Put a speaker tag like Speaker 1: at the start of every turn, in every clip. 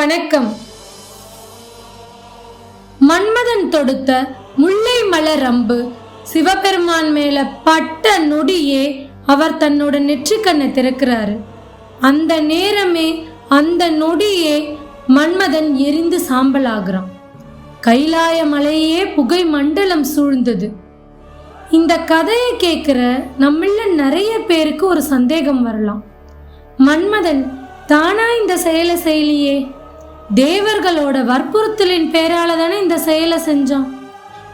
Speaker 1: வணக்கம். மன்மதன் தொடுத்த முல்லை மலர் அம்பு சிவபெருமான் மேல பட்ட நொடியே அவர் தன்னோட நெற்றிக்கண்ணை திறக்கிறாரு. அந்த நேரமே அந்த நொடியே மன்மதன் எரிந்து சாம்பலாகிறான். கைலாய மலையே புகை மண்டலம் சூழ்ந்தது. இந்த கதையை கேட்குற நம்மள நிறைய பேருக்கு ஒரு சந்தேகம் வரலாம். மன்மதன் தானா இந்த செயலை செயலியே தேவர்களோட வற்புறுத்தலின் பேரால தானே இந்த செயலை செஞ்சான்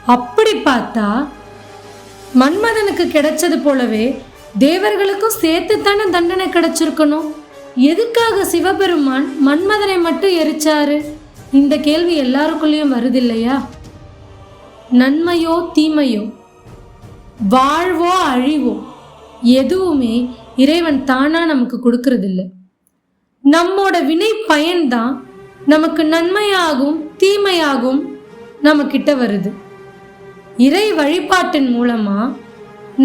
Speaker 1: அப்படி பார்த்தா மன்மதனுக்கு கிடைச்சது போலவே தேவர்களுக்கும் சேர்த்து தானே தண்டனை கிடைச்சிருக்கணும். எதுக்காக சிவபெருமான் மன்மதனை மட்டும் எரிச்சாரு? இந்த கேள்வி எல்லாருக்குள்ளேயும் வருது இல்லையா நன்மையோ தீமையோ? வாழ்வோ அழிவோ? எதுவுமே இறைவன் தானா நமக்கு கொடுக்கறதில்ல. நம்மோட வினை பயன்தான் நமக்கு நன்மையாகும் தீமையாகும் நம்மக்கிட்ட வருது. இறை வழிபாட்டின் மூலமா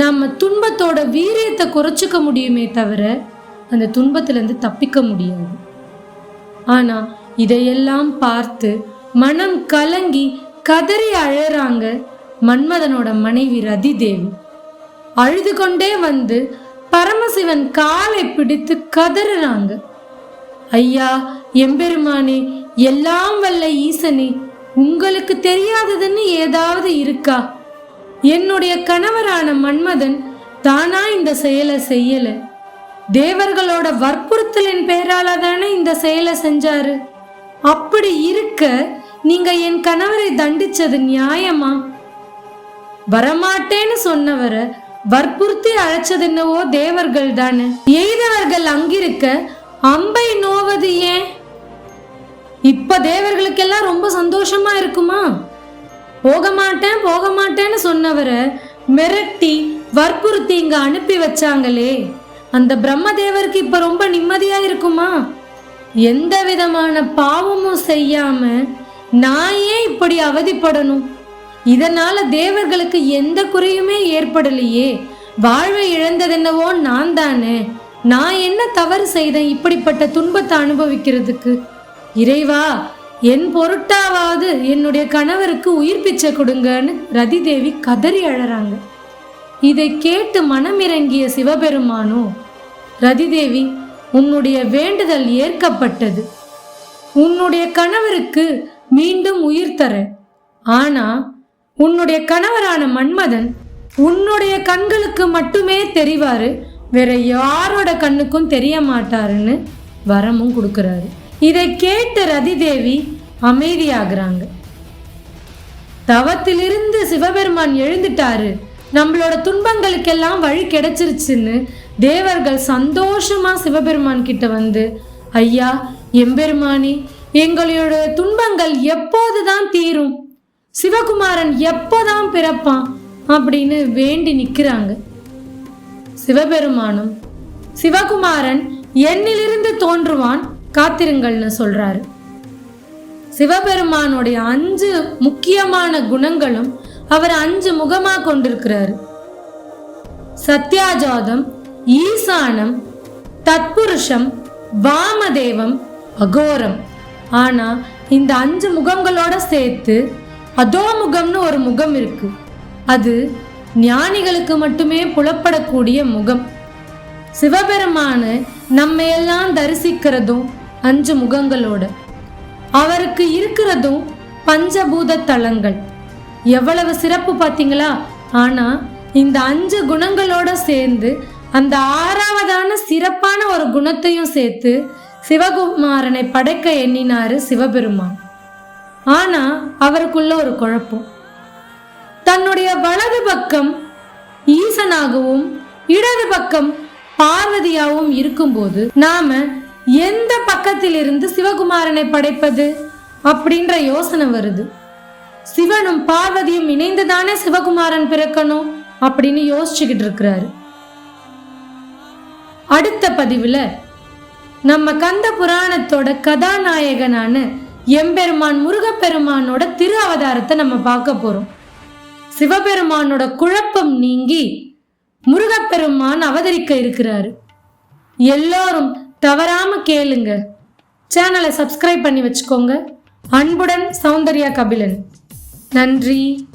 Speaker 1: நம்ம துன்பத்தோட வீரியத்தை குறைச்சிக்க முடியுமே தவிர அந்த துன்பத்திலேருந்து தப்பிக்க முடியாது. ஆனால் இதையெல்லாம் பார்த்து மனம் கலங்கி கதறி அழறாங்க மன்மதனோட மனைவி ரதி தேவி அழுது கொண்டே வந்து பரமசிவன் காலை பிடித்து கதறுறாங்க. ஐயா எம்பெருமானே எல்லாம் வல்ல ஈசனே உங்களுக்கு தெரியாததுன்னு ஏதாவது இருக்கா? என்னுடைய கணவரான மன்மதன் தானா இந்த செயலை செய்யல. தேவர்களோட வற்புறுத்தலின் பெயரால தானே இந்த செயலை செஞ்சாரு. அப்படி இருக்க நீங்க என் கணவரை தண்டிச்சது நியாயமா? வரமாட்டேன்னு சொன்னவரை வற்புறுத்தி அழைச்சது என்னவோ தேவர்கள் தானே. எய்தவர்கள் அங்கிருக்க அம்பை நோவது ஏன்? இப்ப தேவர்களுக்கெல்லாம் ரொம்ப சந்தோஷமா இருக்குமா? போக மாட்டேன் போக மாட்டேன்னு சொன்னவரை மிரட்டி வற்புறுத்தி இங்க அனுப்பி வச்சாங்களே. அந்த பிரம்மதேவருக்கு இப்ப ரொம்ப நிம்மதியா இருக்குமா? எந்த விதமான பாவமும் செய்யாம நான் ஏன் இப்படி அவதிப்படணும். இதனால தேவர்களுக்கு எந்த குறையுமே ஏற்படலையே. வாழ்வை இழந்ததென்னவோ நான் தானே. நான் என்ன தவறு செய்தேன் இப்படிப்பட்ட துன்பத்தை அனுபவிக்கிறதுக்கு? இறைவா என் பொருட்டாவது என்னுடைய கணவருக்கு உயிர் பிச்சை கொடுங்கன்னு ரதி தேவி கதறி அழறாங்க. இதை கேட்டு மனமிறங்கிய சிவபெருமானோ ரதிதேவி உன்னுடைய வேண்டுதல் ஏற்கப்பட்டது. உன்னுடைய கணவருக்கு மீண்டும் உயிர் தரேன் ஆனா உன்னுடைய கணவரான மன்மதன் உன்னுடைய கண்களுக்கு மட்டுமே தெரிவாரு வேற யாரோட கண்ணுக்கும் தெரிய மாட்டாருன்னு வரமும் கொடுக்குறாரு. இதை கேட்ட ரதிதேவி அமைதியாகிறாங்க. தவத்திலிருந்து சிவபெருமான் எழுந்துட்டாரு. நம்மளோட துன்பங்களுக்கெல்லாம் வழி கிடைச்சிருச்சுன்னு தேவர்கள் சந்தோஷமா சிவபெருமான் கிட்ட வந்து ஐயா எம்பெருமானி எங்களோட துன்பங்கள் எப்போதுதான் தீரும். சிவகுமாரன் எப்போதான் பிறப்பான்? அப்படின்னு வேண்டி நிற்கிறாங்க சிவபெருமானும் சிவகுமாரன் என்னிலிருந்து தோன்றுவான். காத்திருங்கள்னு சொல்றாரு. சிவபெருமானுடைய அஞ்சு முக்கியமான குணங்களும் அவர் அஞ்சு முகமா கொண்டிருக்கிறாரு. சத்யாஜாதம் ஈசானம் தத்புருஷம் வாமதேவம் அகோரம். ஆனா இந்த அஞ்சு முகங்களோட சேர்த்து அதோமுகம்னு ஒரு முகம் இருக்கு. அது ஞானிகளுக்கு மட்டுமே புலப்படக்கூடிய முகம். சிவபெருமானு நம்ம எல்லாம் தரிசிக்கிறதும் அஞ்சு முகங்களோட. அவருக்கு இருக்கிறதும் பஞ்சபூத தலங்கள் எவ்வளவு சிறப்பு பார்த்தீங்களா? ஆனா இந்த அஞ்சு குணங்களோட சேர்ந்து அந்த ஆறாவதான சிறப்பான ஒரு குணத்தையும் சேர்த்து சிவகுமாரனை படைக்க எண்ணினாரு சிவபெருமான். ஆனா அவருக்குள்ள ஒரு குழப்பம். தன்னுடைய வலது பக்கம் ஈசனாகவும் இடது பக்கம் பார்வதியாகவும் இருக்கும்போது நாம எந்த பக்கத்தில் இருந்து சிவகுமாரனை படைப்பது அப்படின்ற யோசனை வருது. சிவனும் பார்வதியும் இணைந்துதானே சிவகுமாரன் பிறக்கணும் அப்படின்னு யோசிச்சுக்கிட்டு இருக்கிறாரு. அடுத்த பதிவுல நம்ம கந்த புராணத்தோட கதாநாயகனான எம்பெருமான் முருகப்பெருமானோட திரு அவதாரத்தை நம்ம பார்க்க போறோம். சிவபெருமானோட குழப்பம் நீங்கி முருகப்பெருமான் அவதரிக்க இருக்கிறாரு. எல்லோரும் தவறாம கேளுங்க. சேனலை சப்ஸ்கிரைப் பண்ணி வச்சுக்கோங்க. அன்புடன் சௌந்தர்யா கபிலன். நன்றி.